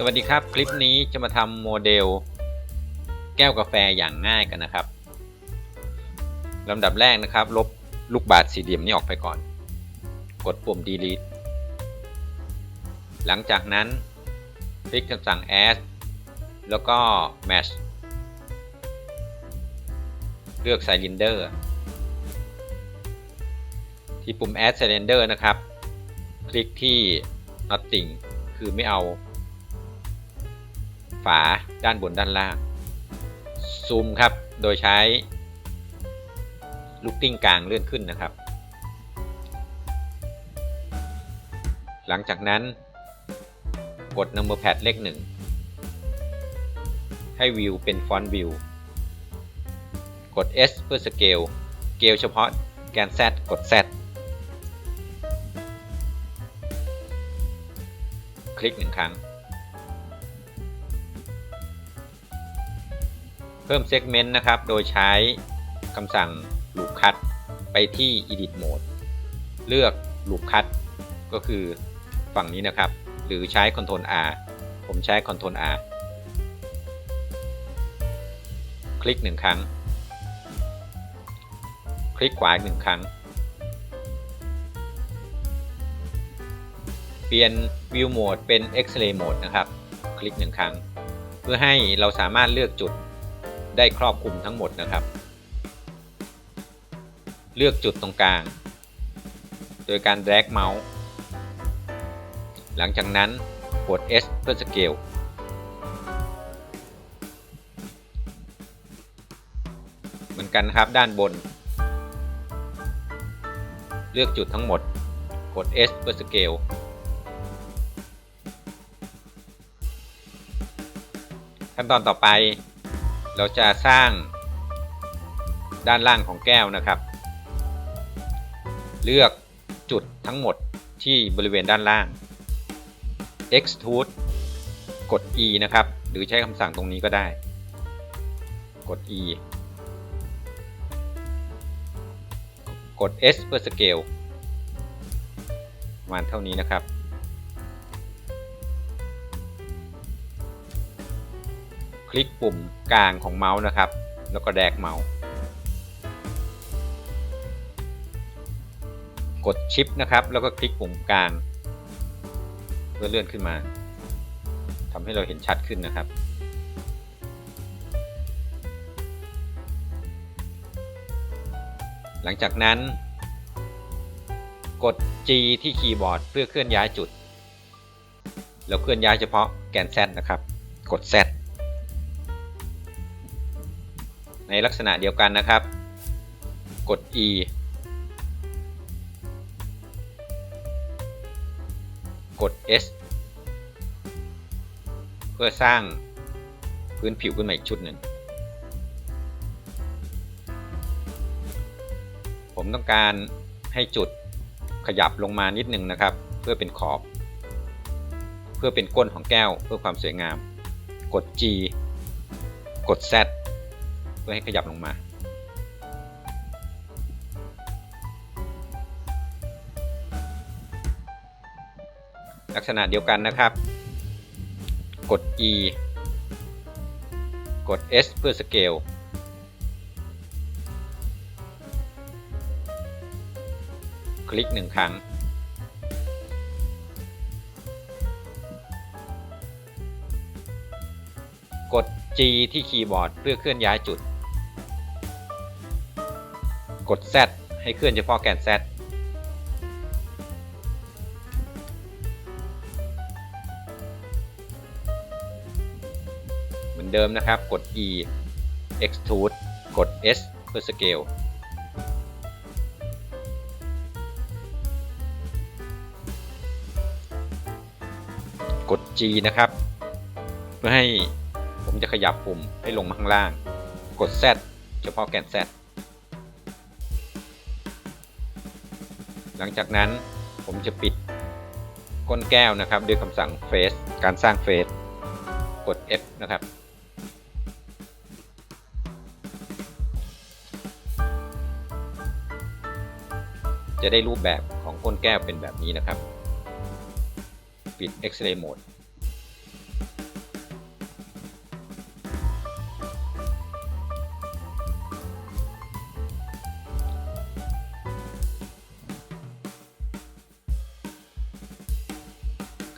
สวัสดีครับ คลิปนี้จะมาทำโมเดล แก้วกาแฟอย่างง่ายกันนะครับลำดับแรกนะครับ ลบลูกบาศก์สี่เหลี่ยมนี้ออกไปก่อน กดปุ่ม delete หลังจากนั้นคลิกคำสั่ง add แล้วก็ match เลือก cylinder ที่ปุ่ม add cylinder นะครับ คลิกที่ nothing คือไม่เอา ฝาด้านบนด้านล่าง ซูมครับ โดยใช้ลูกติ้งกลางเลื่อนขึ้นนะครับ หลังจากนั้น กด number pad เลขหนึ่ง ให้วิวเป็นฟอนต์วิว กด S เพื่อสเกล เกลเฉพาะแกน Z กด Z คลิกหนึ่งครั้ง เพิ่มเซกเมนต์นะครับ โดยใช้คำสั่ง loop cut ไปที่ edit mode เลือก loop cut ก็คือฝั่งนี้นะครับ หรือใช้ Ctrl R ผมใช้ Ctrl R คลิกหนึ่งครั้ง คลิกขวาอีกหนึ่งครั้ง เปลี่ยน View Mode เป็น X-ray Mode นะครับ คลิกหนึ่งครั้ง เพื่อให้เราสามารถเลือกจุด ได้ครอบคลุมทั้งหมดนะครับ เลือกจุดตรงกลาง โดยการ drag เมาส์ หลังจากนั้นกด S เพื่อสเกลเหมือนกันนะครับด้านบน เลือกจุดทั้งหมด กด S เพื่อสเกลขั้นตอนต่อไป เราจะสร้างด้านล่างของแก้วนะครับ เลือกจุดทั้งหมดที่บริเวณด้านล่าง extrude กด e นะครับ หรือใช้คำสั่งตรงนี้ก็ได้ กด e กด s เพื่อสเกลประมาณเท่านี้นะครับ คลิกปุ่มกลางของเมาส์นะครับ แล้วก็แดกเมาส์ กดชิปนะครับ แล้วก็คลิกปุ่มกลาง เพื่อเลื่อนขึ้นมาทำให้เราเห็นชัดขึ้นนะครับหลังจากนั้น กด G ที่คีย์บอร์ดเพื่อเคลื่อนย้ายจุด แล้วเคลื่อนย้ายเฉพาะแกน Z นะครับ กด Z ลักษณะเดียวกันนะครับ กด E กด S เพื่อสร้างพื้นผิวขึ้นมาอีกชุดหนึ่ง ผมต้องการให้จุดขยับลงมานิดหนึ่งนะครับ เพื่อเป็นขอบ เพื่อเป็นก้นของแก้วเพื่อความสวยงาม กด G กด Z พื่อให้ขยับลงมา ลักษณะเดียวกันนะครับ กด E กด S เพื่อสเกลคลิกหนึ่งครั้ง กด G ที่คีย์บอร์ดเพื่อเคลื่อนย้ายจุด กด Z ให้เคลื่อนเฉพาะแกน Z เหมือนเดิมนะครับกด E extrude กด S เพื่อสเกลกด G นะครับ เพื่อให้ผมจะขยับปุ่มให้ลงมาข้างล่าง กด Z เฉพาะแกน Z หลังจากนั้นผมจะปิดก้นแก้วนะครับ ด้วยคำสั่ง Face การสร้าง Face กด F นะครับ จะได้รูปแบบของก้นแก้วเป็นแบบนี้นะครับ ปิด X-ray mode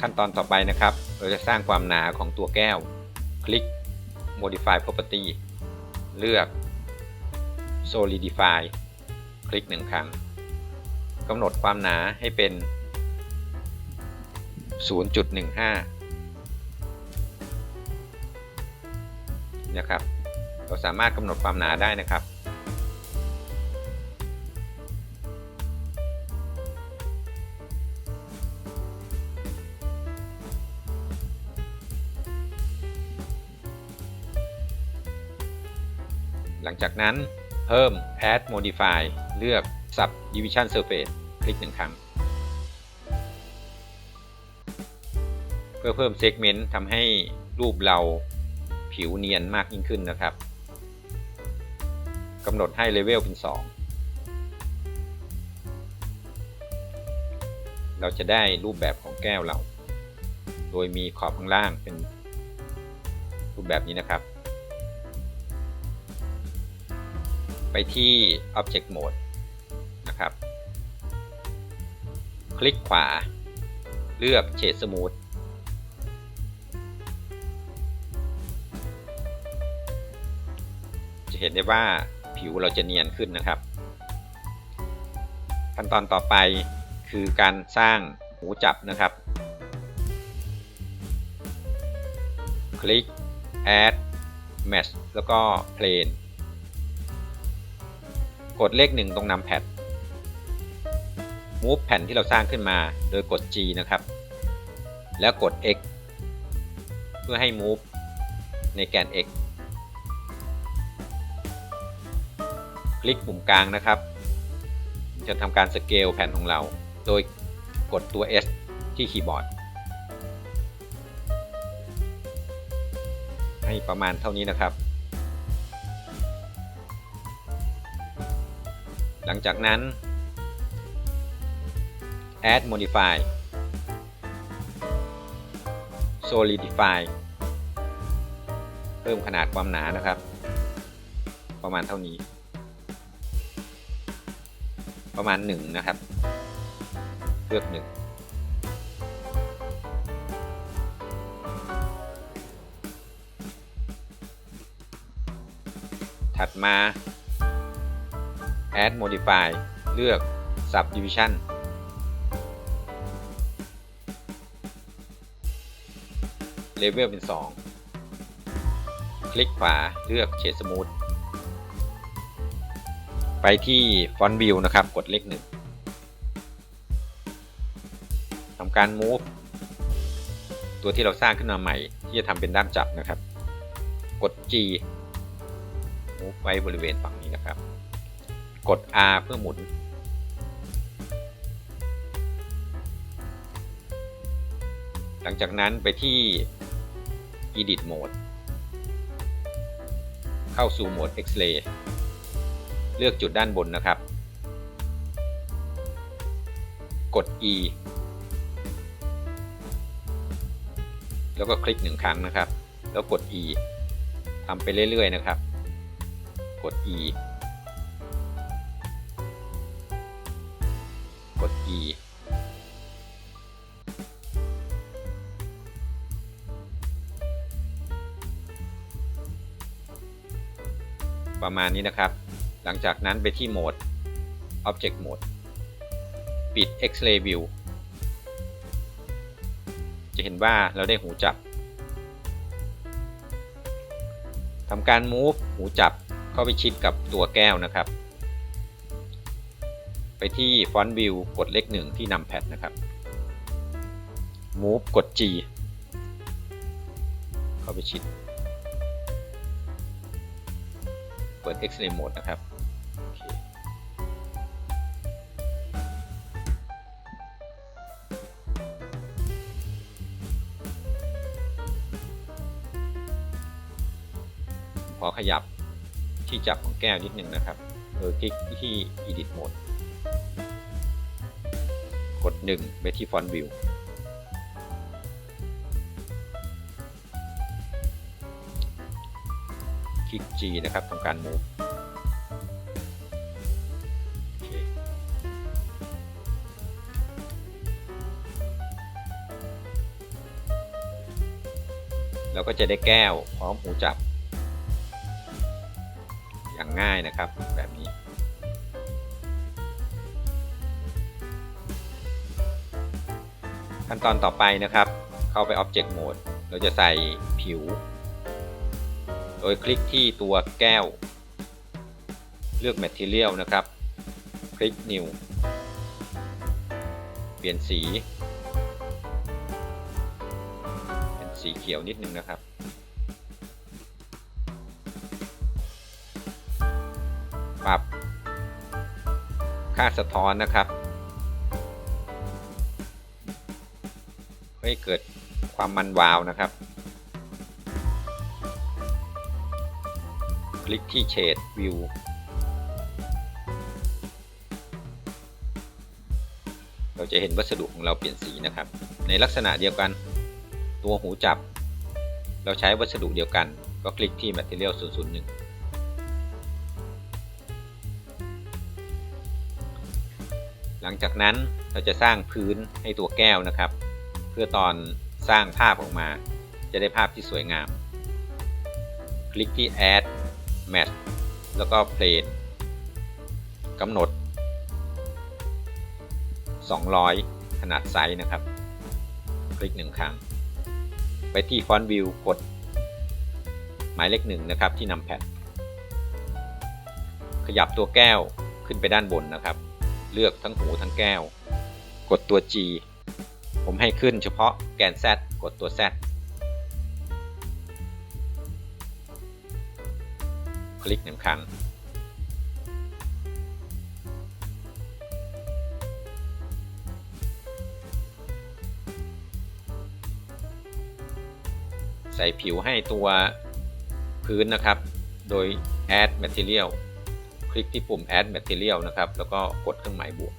ขั้นตอนต่อไปนะครับ เราจะสร้างความหนาของตัวแก้ว คลิก modify property เลือก solidify คลิกหนึ่งครั้งกำหนดความหนาให้เป็น 0.15 นะครับ เราสามารถกำหนดความหนาได้นะครับ จากนั้นเพิ่ม add modify เลือก subdivision surface คลิกหนึ่งครั้ง เพื่อเพิ่ม segment ทำให้รูปเราผิวเนียนมากยิ่งขึ้นนะครับกำหนดให้ level เป็น 2 เราจะได้รูปแบบของแก้วเรา โดยมีขอบข้างล่างเป็นรูปแบบนี้นะครับ ไปที่ Object Mode นะครับ คลิกขวา เลือก Shade Smooth จะเห็นได้ว่าผิวเราจะเนียนขึ้นนะครับ ขั้นตอนต่อไปคือการสร้างหูจับนะครับ คลิก add match แล้วก็ plane กดเลขหนึ่งตรงนำแพด move แผ่นที่เราสร้างขึ้นมา โดยกด G นะครับ แล้วกด X เพื่อให้ move ในแกน X คลิกปุ่มกลางนะครับ จะทำการสเกลแผ่นของเรา โดยกดตัว S ที่คีย์บอร์ด ให้ประมาณเท่านี้นะครับ ลังจากนั้น add modify solidify เพิ่มขนาดความหนานะครับ ประมาณเท่านี้ ประมาณ 1 นะครับ เลือก 1ถัดมา add modify เลือก subdivision เลเวลเป็น 2 คลิกขวาเลือก Shade Smooth ไปที่ Font View นะครับ กดเลขหนึ่งทำการ move ตัวที่เราสร้างขึ้นมาใหม่ ที่จะทำเป็นด้ามจับนะครับ กด G move ไว้บริเวณฝั่งนี้นะครับ กด R เพื่อหมุน หลังจากนั้นไปที่ Edit Mode เข้าสู่โหมด X-ray เลือกจุดด้านบนนะครับ กด E แล้วก็คลิกหนึ่งครั้งนะครับ แล้วกด E ทำไปเรื่อยๆนะครับ กด E E ประมาณนี้นะครับ หลังจากนั้นไปที่โหมด Object Mode ปิด X-ray View จะเห็นว่าเราได้หูจับ ทำการ move หูจับเข้าไปชิดกับตัวแก้วนะครับ ไปที่ Font View กดเลขหนึ่งที่นำแพดนะครับ move กด G เข้าไปชิด เปิด X-ray mode นะครับโอเคขอขยับที่จับของแก้วนิดนึงนะครับโดยคลิกที่ Edit Mode กด 1 ไปที่ Font View คลิก G นะครับทำการ move เราก็จะได้แก้วพร้อมหูจับ อย่างง่ายนะครับแบบนี้ ขั้นตอนต่อไปนะครับ เข้าไป Object Mode เราจะใส่ผิว โดยคลิกที่ตัวแก้ว เลือก Material นะครับ คลิก New เปลี่ยนสี เป็นสีเขียวนิดนึงนะครับ ปรับ ค่าสะท้อนนะครับ ให้เกิดความมันวาวนะครับ คลิกที่ Shade View เราจะเห็นวัสดุของเราเปลี่ยนสีนะครับ ในลักษณะเดียวกันตัวหูจับ เราใช้วัสดุเดียวกัน ก็คลิกที่ Material 001 หลังจากนั้นเราจะสร้างพื้นให้ตัวแก้วนะครับ เพื่อตอนสร้างภาพออกมา จะได้ภาพที่สวยงาม คลิกที่ Add Match แล้วก็ Plane กำหนด 200 ขนาดไซส์นะครับ คลิกหนึ่งครั้ง ไปที่ Font View กด หมายเลขหนึ่งนะครับที่นำแพดขยับตัวแก้วขึ้นไปด้านบนนะครับ เลือกทั้งหูทั้งแก้ว กดตัว G ผมให้ขึ้นเฉพาะแกน Z กดตัว Z คลิกหนึ่งครั้ง ใส่ผิวให้ตัวพื้นนะครับ โดย add material คลิกที่ปุ่ม add material นะครับ แล้วก็กดเครื่องหมายบวก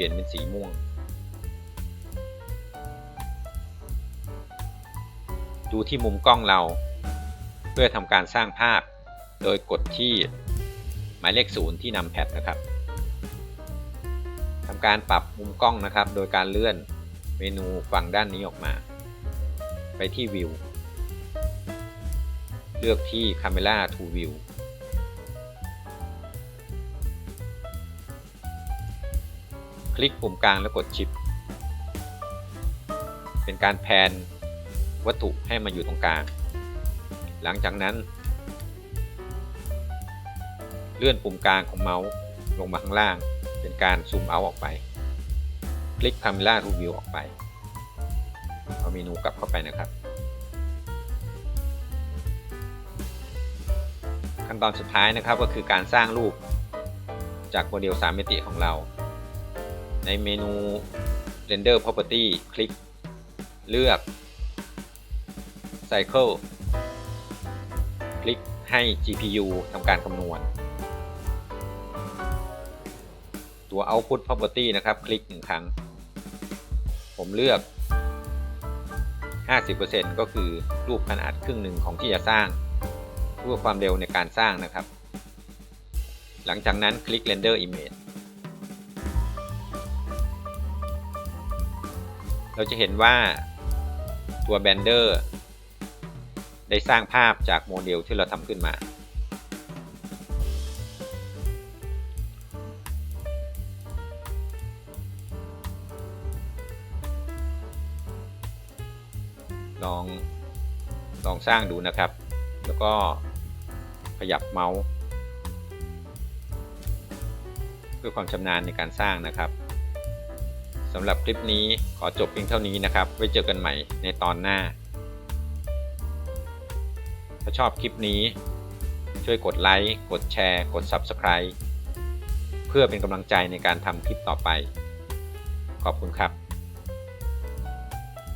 ลี่ยนเป็นสีม่วง ดูที่มุมกล้องเรา เพื่อทำการสร้างภาพ โดยกดที่หมายเลขศูนย์ที่นำแพดนะครับทำการปรับมุมกล้องนะครับ โดยการเลื่อนเมนูฝั่งด้านนี้ออกมา ไปที่ View เลือกที่ Camera to View ลิกปุ่มกลางแล้วกดชิป เป็นการแพนวัตถุให้มาอยู่ตรงกลาง หลังจากนั้น เลื่อนปุ่มกลางของเมาส์ลงมาข้างล่าง เป็นการซูมเอาออกไป คลิก Camera to View ออกไป เอาเมนูกลับเข้าไปนะครับ ขั้นตอนสุดท้ายนะครับก็คือการสร้างรูปจากโมเดล 3 มิติของเรา ในเมนู Render Property คลิก เลือก Cycle คลิกให้ GPU ทำการคำนวณ ตัว Output Property นะครับ คลิกหนึ่งครั้ง ผมเลือก 50%ก็คือรูปขนาดครึ่งหนึ่งของที่จะสร้างเพื่อความเร็วในการสร้างนะครับ หลังจากนั้นคลิก Render Image เราจะเห็นว่าตัว Blender ได้สร้างภาพจากโมเดลที่เราทำขึ้นมา ลอง ลองสร้างดูนะครับ แล้วก็ขยับเมาส์ เพื่อความชำนาญในการสร้างนะครับ สำหรับคลิปนี้ขอจบเพียงเท่านี้นะครับ ไว้เจอกันใหม่ในตอนหน้า ถ้าชอบคลิปนี้ ช่วยกดไลค์ กดแชร์ กด Subscribe เพื่อเป็นกำลังใจในการทำคลิปต่อไป ขอบคุณครับ